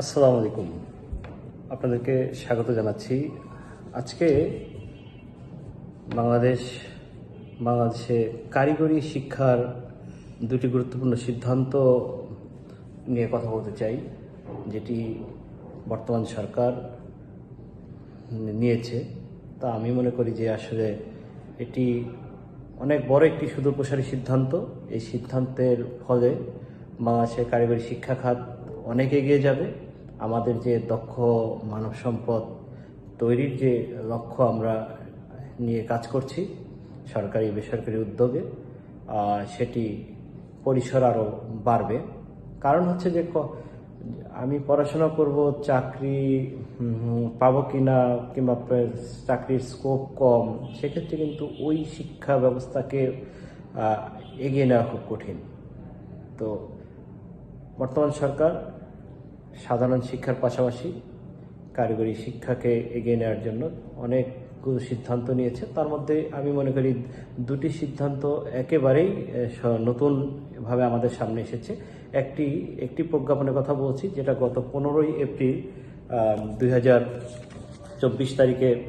আসসালামু আলাইকুম। আপনাদেরকে স্বাগত জানাচ্ছি। আজকে বাংলাদেশ, বাংলাদেশে কারিগরি শিক্ষার দুটি গুরুত্বপূর্ণ সিদ্ধান্ত নিয়ে কথা বলতে চাই, যেটি বর্তমান সরকার নিয়েছে। তা আমি মনে করি যে আসলে এটি অনেক বড় একটি সুদূরপ্রসারী সিদ্ধান্ত। এই সিদ্ধান্তের ফলে বাংলাদেশের কারিগরি শিক্ষা খাত অনেক এগিয়ে যাবে। আমাদের যে দক্ষ মানব সম্পদ তৈরির যে লক্ষ্য আমরা নিয়ে কাজ করছি, সরকারি বেসরকারি উদ্যোগে সেটি পরিসর আরও বাড়বে। কারণ হচ্ছে যে আমি পড়াশোনা করব, চাকরি পাবো কি না কিংবা চাকরির স্কোপ কম, সেক্ষেত্রে কিন্তু ওই শিক্ষা ব্যবস্থাকে এগিয়ে নেওয়া খুব কঠিন। তো বর্তমান সরকার সাধারণ শিক্ষার পাশাপাশি কারিগরি শিক্ষাকে এগিয়ে নেওয়ার জন্য অনেকগুলো সিদ্ধান্ত নিয়েছে। তার মধ্যে আমি মনে করি দুটি সিদ্ধান্ত একেবারেই নতুনভাবে আমাদের সামনে এসেছে। একটি একটি প্রজ্ঞাপনের কথা বলছি যেটা গত পনেরোই এপ্রিল দুই চব্বিশ তারিখে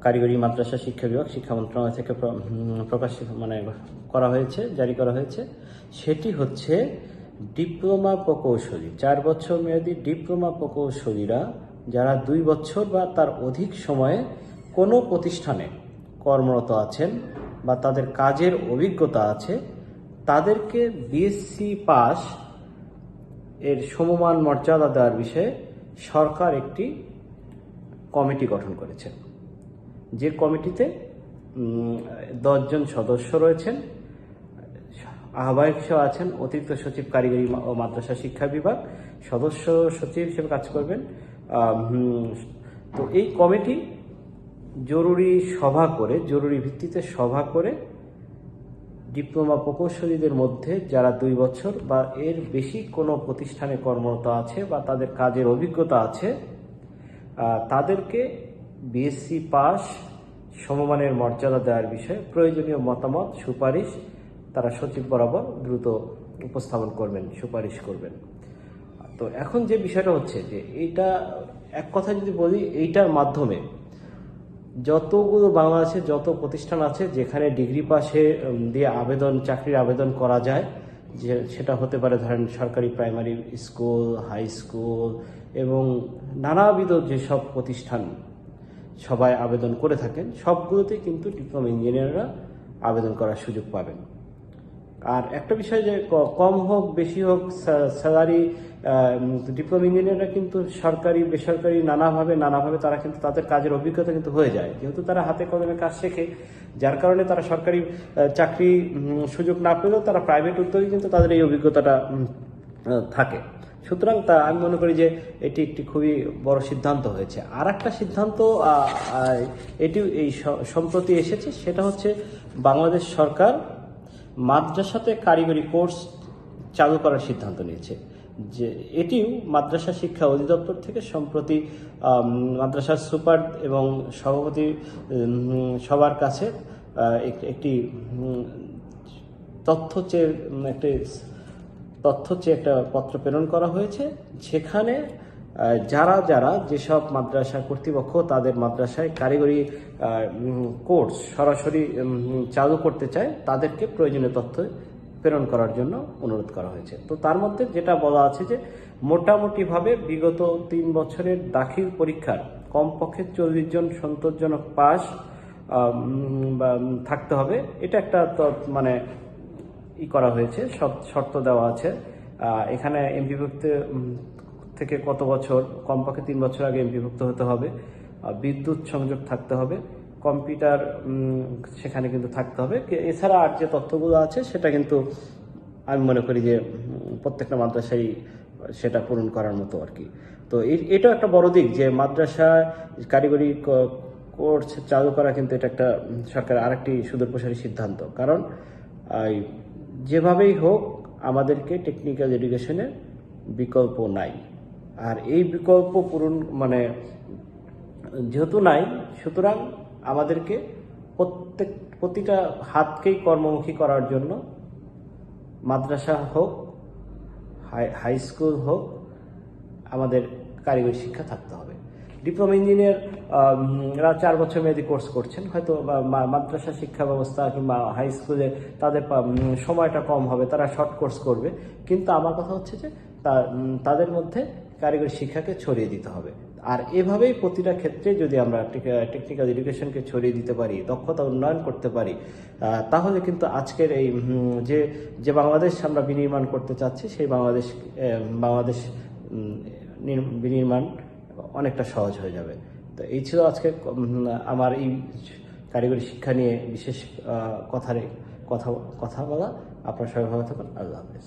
কারিগরি মাদ্রাসা শিক্ষা বিভাগ শিক্ষা মন্ত্রণালয় থেকে প্র- উম, প্রকাশ মানে করা হয়েছে জারি করা হয়েছে। সেটি হচ্ছে ডিপ্লোমা প্রকৌশলী, চার বছর মেয়াদী ডিপ্লোমা প্রকৌশলীরা যারা দুই বছর বা তার অধিক সময়ে কোনো প্রতিষ্ঠানে কর্মরত আছেন বা তাদের কাজের অভিজ্ঞতা আছে, তাদেরকে বিএসসি পাস এর সমমান মর্যাদা দেওয়ার বিষয়ে সরকার একটি কমিটি গঠন করেছেন যে কমিটিতে দশজন সদস্য রয়েছেন। আহ্বায়ক হিসেবে আছেন অতিরিক্ত সচিব, কারিগরি ও মাদ্রাসা শিক্ষা বিভাগ সদস্য সচিব হিসেবে কাজ করবেন। তো এই কমিটি জরুরি সভা করে, জরুরি ভিত্তিতে সভা করে ডিপ্লোমা প্রকৌশলীদের মধ্যে যারা দুই বছর বা এর বেশি কোনো প্রতিষ্ঠানে কর্মরত আছে বা তাদের কাজের অভিজ্ঞতা আছে তাদেরকে বিএসসি পাস সমমানের মর্যাদা দেওয়ার বিষয়ে প্রয়োজনীয় মতামত, সুপারিশ তারা সচিব বরাবর দ্রুত উপস্থাপন করবেন, সুপারিশ করবেন। তো এখন যে বিষয়টা হচ্ছে যে এইটা, এক কথা যদি বলি, এইটার মাধ্যমে যতগুলো বাংলাদেশে যত প্রতিষ্ঠান আছে যেখানে ডিগ্রি পাশে দিয়ে আবেদন, চাকরির আবেদন করা যায়, যে সেটা হতে পারে ধরেন সরকারি প্রাইমারি স্কুল, হাই স্কুল এবং নানাবিধ যেসব প্রতিষ্ঠান সবাই আবেদন করে থাকেন সবগুলোতে কিন্তু ডিপ্লোমা ইঞ্জিনিয়াররা আবেদন করার সুযোগ পাবেন। আর একটা বিষয় যে কম হোক, বেশি হোক স্যালারি ডিপ্লোমা ইঞ্জিনিয়াররা কিন্তু সরকারি, বেসরকারি নানাভাবে নানাভাবে তারা কিন্তু তাদের কাজের অভিজ্ঞতা কিন্তু হয়ে যায়। যেহেতু তারা হাতে কলমে কাজ শেখে, যার কারণে তারা সরকারি চাকরি সুযোগ না পেলেও তারা প্রাইভেট উদ্যোগে কিন্তু তাদের এই অভিজ্ঞতাটা থাকে। সুতরাং তা আমি মনে করি যে এটি একটি খুবই বড় সিদ্ধান্ত হয়েছে। আর একটা সিদ্ধান্ত এটি এই সম্প্রতি এসেছে, সেটা হচ্ছে বাংলাদেশ সরকার মাদ্রাসাতে কারিগরি কোর্স চালু করার সিদ্ধান্ত নিয়েছে। যে এটিও মাদ্রাসা শিক্ষা অধিদপ্তর থেকে সম্প্রতি মাদ্রাসার সুপার এবং সভাপতি সবার কাছে একটি তথ্য চেয়ে একটি তথ্য চেয়ে একটা পত্র প্রেরণ করা হয়েছে। সেখানে যারা যারা যেসব মাদ্রাসা কর্তৃপক্ষ তাদের মাদ্রাসায় কারিগরি কোর্স সরাসরি চালু করতে চায়, তাদেরকে প্রয়োজনীয় তথ্য প্রেরণ করার জন্য অনুরোধ করা হয়েছে। তো তার মধ্যে যেটা বলা আছে যে, মোটামুটিভাবে বিগত তিন বছরের দাখিল পরীক্ষার কমপক্ষে চল্লিশ জন সন্তোষজনক পাস থাকতে হবে। এটা একটা মানে ই করা হয়েছে সব শর্ত দেওয়া আছে। এখানে এমপিভুক্ত থেকে কত বছর? কমপক্ষে তিন বছর আগে এমপিভুক্ত হতে হবে। বিদ্যুৎ সংযোগ থাকতে হবে। কম্পিউটার সেখানে কিন্তু থাকতে হবে। এছাড়া আর যে তথ্যগুলো আছে, সেটা কিন্তু আমি মনে করি যে প্রত্যেকটা মাদ্রাসায় সেটা পূরণ করার মতো আর কি। তো এটাও একটা বড় দিক যে মাদ্রাসা কারিগরি কোর্স চালু করা কিন্তু এটা একটা সরকারের আরেকটি সুদূরপ্রসারী সিদ্ধান্ত। কারণ যেভাবেই হোক, আমাদেরকে টেকনিক্যাল এডুকেশনের বিকল্প নাই। আর এই বিকল্প পূরণ মানে যেহেতু নাই, সুতরাং আমাদেরকে প্রত্যেক, প্রতিটা হাতকেই কর্মমুখী করার জন্য মাদ্রাসা হোক, হাই স্কুল হোক, আমাদের কারিগরি শিক্ষা থাকতে হবে। ডিপ্লোমা ইঞ্জিনিয়ার রা চার বছর মেয়াদি কোর্স করছেন, হয়তো মাদ্রাসা শিক্ষা ব্যবস্থা কিংবা হাই স্কুলে তাদের সময়টা কম হবে, তারা শর্ট কোর্স করবে। কিন্তু আমার কথা হচ্ছে যে তাদের মধ্যে কারিগরি শিক্ষাকে ছড়িয়ে দিতে হবে। আর এভাবেই প্রতিটা ক্ষেত্রে যদি আমরা টেকনিক্যাল এডুকেশনকে ছড়িয়ে দিতে পারি, দক্ষতা উন্নয়ন করতে পারি তাহলে কিন্তু আজকের এই যে যে বাংলাদেশ আমরা বিনির্মাণ করতে চাচ্ছি, সেই বাংলাদেশ বাংলাদেশ বিনির্মাণ অনেকটা সহজ হয়ে যাবে। তো এই ছিল আজকে আমার এই কারিগরি শিক্ষা নিয়ে বিশেষ কথারে, কথা কথা বলা। আপনার সবাই ভালো থাকুন। আল্লাহ হাফেজ।